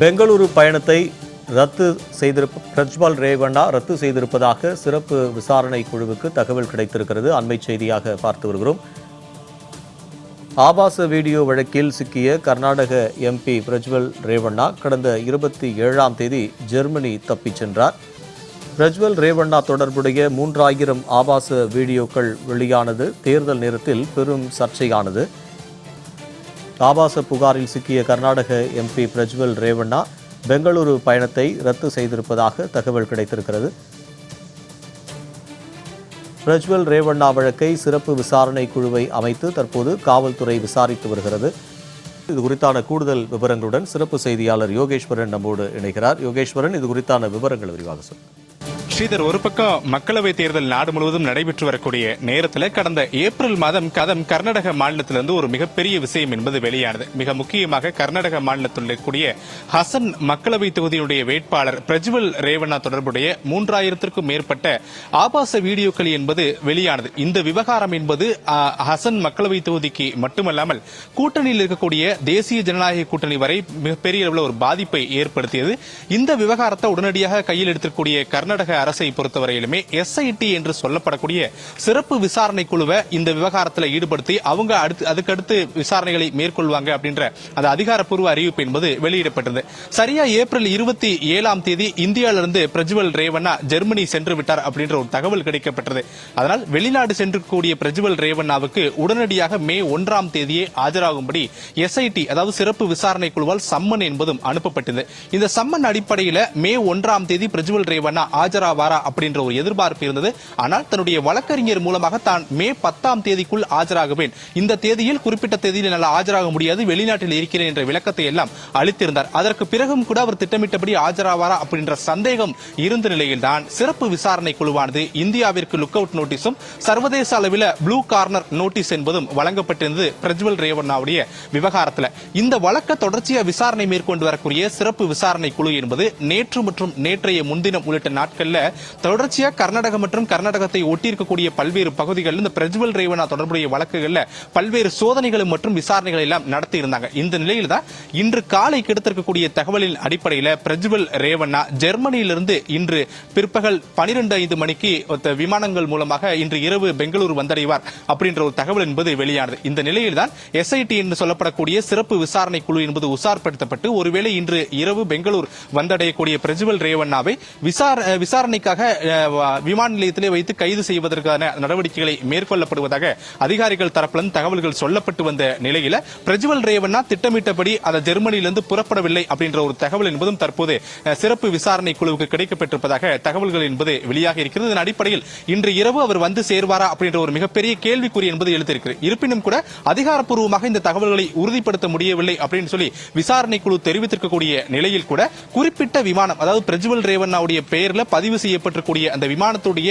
பெங்களூரு பயணத்தை ரத்து செய்திருப்ப பிரஜ்வால் ரேவண்ணா ரத்து செய்திருப்பதாக சிறப்பு விசாரணை குழுவுக்கு தகவல் கிடைத்திருக்கிறது. அண்மை செய்தியாக பார்த்து வருகிறோம். ஆபாச வீடியோ வழக்கில் சிக்கிய கர்நாடக எம்பி பிரஜ்வல் ரேவண்ணா கடந்த இருபத்தி ஏழாம் தேதி ஜெர்மனி தப்பிச் சென்றார். பிரஜ்வல் ரேவண்ணா தொடர்புடைய மூன்றாயிரம் ஆபாச வீடியோக்கள் வெளியானது. தேர்தல் நேரத்தில் பெரும் சர்ச்சையானது. ஆபாச புகாரில் சிக்கிய கர்நாடக எம்பி பிரஜ்வல் ரேவண்ணா பெங்களூரு பயணத்தை ரத்து செய்திருப்பதாக தகவல் கிடைத்திருக்கிறது. பிரஜ்வல் ரேவண்ணா வழக்கை சிறப்பு விசாரணை குழுவை அமைத்து தற்போது காவல்துறை விசாரித்து வருகிறது. இது குறித்தான கூடுதல் விவரங்களுடன் சிறப்பு செய்தியாளர் யோகேஸ்வரன் நம்மோடு இணைகிறார். யோகேஸ்வரன் இது குறித்தான விவரங்கள் விரிவாக சொல்லுங்கள். ஸ்ரீதர் ஒரு பக்கம் மக்களவை தேர்தல் நாடு முழுவதும் நடைபெற்று வரக்கூடிய நேரத்தில் கடந்த ஏப்ரல் மாதம் கதம் கர்நாடக மாநிலத்திலிருந்து ஒரு மிகப்பெரிய விஷயம் என்பது வெளியானது. மிக முக்கியமாக கர்நாடக மாநிலத்தில் இருக்கக்கூடிய ஹசன் மக்களவை தொகுதியினுடைய வேட்பாளர் பிரஜ்வல் ரேவண்ணா தொடர்புடைய மூன்றாயிரத்திற்கும் மேற்பட்ட ஆபாச வீடியோக்கள் என்பது வெளியானது. இந்த விவகாரம் என்பது ஹசன் மக்களவை தொகுதிக்கு மட்டுமல்லாமல் கூட்டணியில் இருக்கக்கூடிய தேசிய ஜனநாயக கூட்டணி வரை மிகப்பெரிய அளவில் ஒரு பாதிப்பை ஏற்படுத்தியது. இந்த விவகாரத்தை உடனடியாக கையில் எடுத்திருக்கூடிய கர்நாடக அரசு அரசை பொறுத்தவரையிலுமே எஸ்ஐடி என்று சொல்லப்படக்கூடிய சிறப்பு விசாரணை குழுவை இந்த விவகாரத்தில் ஈடுபடுத்தி அவங்க அடுத்து அதுக்கடுத்து விசாரணைகளை மேற்கொள்வாங்க அப்படின்ற அந்த அதிகாரப்பூர்வ அறிவிப்பு என்பது வெளியிடப்பட்டது. சரியா ஏப்ரல் இருபத்தி ஏழாம் தேதி இந்தியாவிலிருந்து பிரஜ்வல் ரேவண்ணா ஜெர்மனி சென்று விட்டார் அப்படின்ற ஒரு தகவல் கிடைக்கப்பட்டது. அதனால் வெளிநாடு சென்று கூடிய பிரஜ்வல் ரேவண்ணாவுக்கு உடனடியாக மே ஒன்றாம் தேதியே ஆஜராகும்படி எஸ்ஐடி அதாவது சிறப்பு விசாரணை குழுவால் சம்மன் என்பதும் அனுப்பப்பட்டது. இந்த சம்மன் அடிப்படையில் மே ஒன்றாம் தேதி பிரஜ்வல் ரேவண்ணா ஆஜராவாரா அப்படின்ற ஒரு எதிர்பார்ப்பு இருந்தது. ஆனால் தன்னுடைய வழக்கறிஞர் மூலமாக தான் மே பத்தாம் தேதிக்குள் ஆஜராகுவேன். இந்த தேதியில் குறிப்பிட்ட தேதியில் என்னால் ஆஜராக முடியாது வெளிநாட்டில் இருக்கிறேன் என்ற விளக்கத்தை எல்லாம் அளித்திருந்தார். அதற்கு பிறகும் கூட அவர் திட்டமிட்டபடி ஆஜராவாரா அப்படின்ற சந்தேகம் இருந்த நிலையில்தான் சிறப்பு விசாரணை குழுவானது இந்தியாவிற்கு லுக் அவுட் நோட்டீஸும் சர்வதேச அளவில் ப்ளூ கார்னர் நோட்டீஸ் என்பதும் வழங்கப்பட்டிருந்தது பிரஜ்வல் ரேவண்ணாவுடைய விவகாரத்தில். இந்த வழக்க தொடர்ச்சியாக விசாரணை மேற்கொண்டு வரக்கூடிய சிறப்பு விசாரணை குழு என்பது நேற்று மற்றும் நேற்றைய முன்தினம் உள்ளிட்ட நாட்களில் தொடர்ச்சியா கர்நாடகம் மற்றும் கர்நாடகத்தை ஒட்டியிருக்கக்கூடிய பல்வேறு பகுதிகளில் இந்த பிரஜ்வல் ரேவனா தொடர்புடைய வழக்குகள்ல பல்வேறு சோதனைகள் மற்றும் விசாரணைகள் எல்லாம் நடத்தி இருந்தாங்க இந்த நிலையில் தான் இன்று காலை கிடைத்திருக்கக்கூடிய தகவலின் அடிப்படையில் பிரஜ்வல் ரேவண்ணா ஜெர்மனியிலிருந்து இன்று பிற்பகல் பனிரெண்டு ஐந்து மணிக்கு விமானங்கள் மூலமாக இன்று இரவு பெங்களூரு வந்தடைவார் அப்படின்ற ஒரு தகவல் என்பது வெளியானது. இந்த நிலையில் தான் எஸ்ஐடி என்று சொல்லப்படக்கூடிய சிறப்பு விசாரணை குழு என்பது உசார்படுத்தப்பட்டு ஒருவேளை இன்று இரவு பெங்களூர் வந்தடையக்கூடிய பிரஜ்வல் ரேவண்ணாவை விசாரணை விசாரணைக்காக விமான நிலையத்திலே வைத்து கைது செய்வதற்கான நடவடிக்கைகளை மேற்கொள்ளப்படுவதாக அதிகாரிகள் தரப்பிலிருந்து தகவல்கள் சொல்லப்பட்டு வந்த நிலையில பிரஜ்வல் ரேவண்ணா திட்டமிட்டபடி அந்த ஜெர்மனியிலிருந்து புறப்படவில்லை அப்படின்ற ஒரு தகவல் என்பதும் தற்போது சிறப்பு விசாரணை குழுவுக்கு கிடைக்கப்பட்டிருப்பதாக தகவல்கள் என்பது வெளியாக இருக்கிறது. இதன் அடிப்படையில் இன்று இரவு அவர் வந்து சேர்வாரா அப்படின்ற ஒரு மிகப்பெரிய கேள்விக்குறி என்பது எழுத்திருக்கிறது இருப்பினும் கூட அதிகாரப்பூர்வமாக இந்த தகவல்களை உறுதிப்படுத்த முடியவில்லை அப்படின்னு சொல்லி விசாரணை குழு தெரிவித்திருக்கக்கூடிய நிலையில் கூட குறிப்பிட்ட விமானம் அதாவது பிரஜ்வல் ரேவண்ணாவுடைய பெயரில் பதிவு செய்யப்பட்டிருக்கூடிய அந்த விமானத்துடைய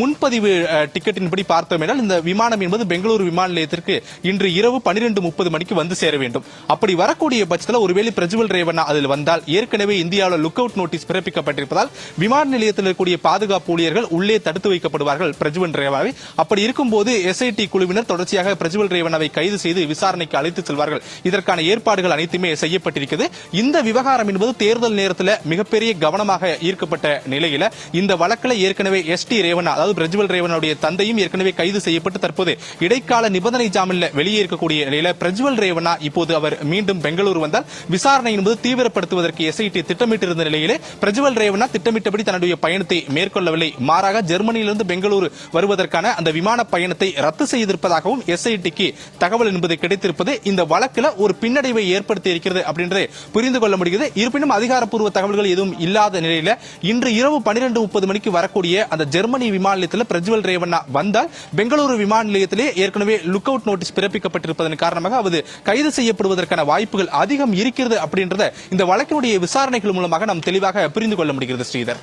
முன்பதிவு டிக்கெட்டின்படி பார்த்தோம் என்றால் இந்த விமானம் என்பது பெங்களூரு விமான நிலையத்திற்கு இன்று இரவு பனிரெண்டு முப்பது மணிக்கு வந்து சேர வேண்டும். அப்படி வரக்கூடிய பட்சத்தில் ஒருவேளை பிரஜுவல் ரேவண்ணா அதில் வந்தால் ஏற்கனவே இந்தியாவில் லுக் அவுட் நோட்டீஸ் பிறப்பிக்கப்பட்டிருப்பதால் விமான நிலையத்தில் இருக்கக்கூடிய பாதுகாப்பு ஊழியர்கள் உள்ளே தடுத்து வைக்கப்படுவார்கள் பிரஜுவல் ரேவாவை. அப்படி இருக்கும்போது எஸ்ஐடி குழுவினர் தொடர்ச்சியாக பிரஜுவல் ரேவண்ணாவை கைது செய்து விசாரணைக்கு அழைத்து செல்வார்கள். இதற்கான ஏற்பாடுகள் அனைத்துமே செய்யப்பட்டிருக்கிறது. இந்த விவகாரம் என்பது தேர்தல் நேரத்தில் மிகப்பெரிய கவனமாக ஈர்க்கப்பட்ட நிலையில இந்த வழக்கில் ஏற்கனவே எஸ் டி ரேவண்ணா அதாவது பிரஜ்வல் ரேவனுடைய தந்தையும் ஏற்கனவே கைது செய்யப்பட்டு தற்போது இடைக்கால நிபந்தனை ஜாமீனில் வெளியே இருக்கக்கூடிய நிலையில பிரஜ்வல் ரேவண்ணா இப்போது அவர் மீண்டும் பெங்களூரு வந்தால் விசாரணை என்பது தீவிரப்படுத்துவதற்கு எஸ்ஐடி திட்டமிட்டிருந்த நிலையிலே பிரஜ்வல் ரேவண்ணா திட்டமிட்டபடி தன்னுடைய பயணத்தை மேற்கொள்ளவில்லை. மாறாக ஜெர்மனியிலிருந்து பெங்களூரு வருவதற்கான அந்த விமான பயணத்தை ரத்து செய்திருப்பதாகவும் எஸ்ஐடிக்கு தகவல் என்பது கிடைத்திருப்பது இந்த வழக்கில் ஒரு பின்னடைவை ஏற்படுத்தி இருக்கிறது அப்படின்றதை புரிந்து கொள்ள முடிகிறது. இருப்பினும் அதிகாரப்பூர்வ தகவல்கள் எதுவும் இல்லாத நிலையில இன்று இரவு பனிரெண்டு முப்பது மணிக்கு வரக்கூடிய அந்த ஜெர்மனி விமான நிலையத்தில் பிரஜ்வல் ரேவண்ணா வந்தால் பெங்களூரு விமான நிலையத்திலே ஏற்கனவே லுக் அவுட் நோட்டீஸ் பிறப்பிக்கப்பட்டிருப்பதன் காரணமாக அவர் கைது செய்யப்படுவதற்கான வாய்ப்புகள் அதிகம் இருக்கிறது அப்படின்றத இந்த வழக்கினுடைய விசாரணைகள் மூலமாக நாம் தெளிவாக புரிந்து கொள்ள முடிகிறது ஸ்ரீதர்.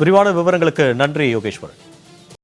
விரிவான விவரங்களுக்கு நன்றி யோகேஸ்வரன்.